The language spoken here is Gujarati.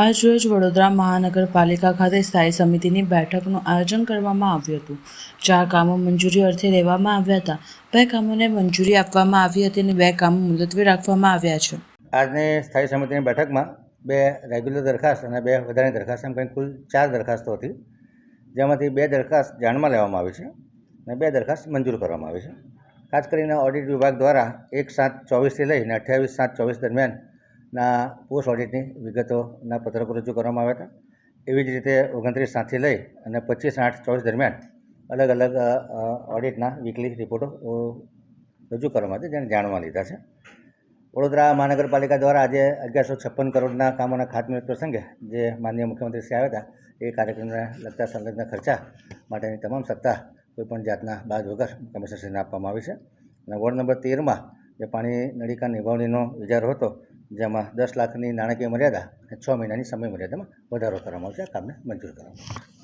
આજરોજ વડોદરા મહાનગરપાલિકા ખાતે સ્થાયી સમિતિની બેઠકનું આયોજન કરવામાં આવ્યું હતું. ચાર કામો મંજૂરી અર્થે લેવામાં આવ્યા હતા. બે કામોને મંજૂરી આપવામાં આવી હતી અને બે કામો મુલતવી રાખવામાં આવ્યા છે. આજની સ્થાયી સમિતિની બેઠકમાં બે રેગ્યુલર દરખાસ્ત અને બે વધારાની દરખાસ્ત એમ કંઈ કુલ ચાર દરખાસ્તો હતી. જેમાંથી બે દરખાસ્ત જાણમાં લેવામાં આવી છે અને બે દરખાસ્ત મંજૂર કરવામાં આવી છે. ખાસ કરીને ઓડિટ વિભાગ દ્વારા એક સાત ચોવીસથી લઈને અઠ્યાવીસ સાત ચોવીસ દરમિયાનના પોસ્ટ ઓડિટની વિગતોના પત્રકો રજૂ કરવામાં આવ્યા હતા. એવી જ રીતે ઓગણત્રીસ સાતથી લઈ અને પચીસ આઠ ચોવીસ દરમિયાન અલગ અલગ ઓડિટના વીકલી રિપોર્ટો રજૂ કરવામાં હતી, જેને જાણવા લીધા છે. વડોદરા મહાનગરપાલિકા દ્વારા આજે અગિયારસો છપ્પન કરોડના કામોના ખાતમુહૂર્ત પ્રસંગે જે માનનીય મુખ્યમંત્રી શ્રી આવ્યા હતા, એ કાર્યક્રમને લગતા સંલગ્ન ખર્ચા માટેની તમામ સત્તા કોઈપણ જાતના બાદ વગર કમિશનરશ્રીને આપવામાં આવી છે. અને વોર્ડ નંબર તેરમાં જે પાણી નળીકા નિભાવણીનો વિચાર હતો જેમાં દસ લાખની નાણાકીય મર્યાદા અને છ મહિનાની સમય મર્યાદામાં વધારો કરવામાં આવશે. આ કામને મંજૂર કરવામાં આવશે